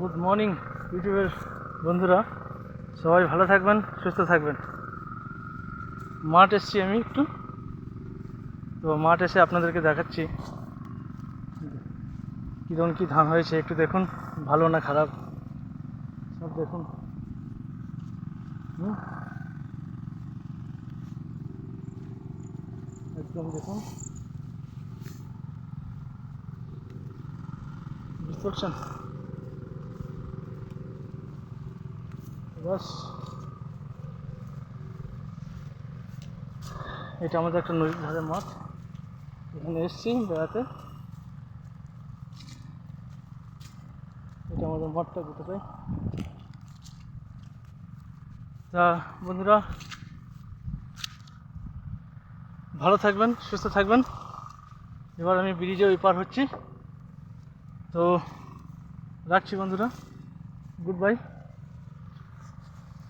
Good morning ইউটিউবের বন্ধুরা, সবাই ভালো থাকবেন, সুস্থ থাকবেন। মাঠ এসছি আমি একটু। তো মাঠ এসে আপনাদেরকে দেখাচ্ছি। কীরকম কী ধান হয়েছে, একটু দেখুন। ভালো না খারাপ? সব দেখুন? একদম দেখুন। বুঝতে পারছেন? বাস। এটা আমাদের একটা নদীর ধারে মাঠ। এখানে এসছি বেড়াতে। এটা আমাদের মাঠটা কোথায় তা, বন্ধুরা, ভালো থাকবেন, সুস্থ থাকবেন। এবার আমি ব্রিজে ওই পার হচ্ছি। তো, রাখছি বন্ধুরা। Good bye.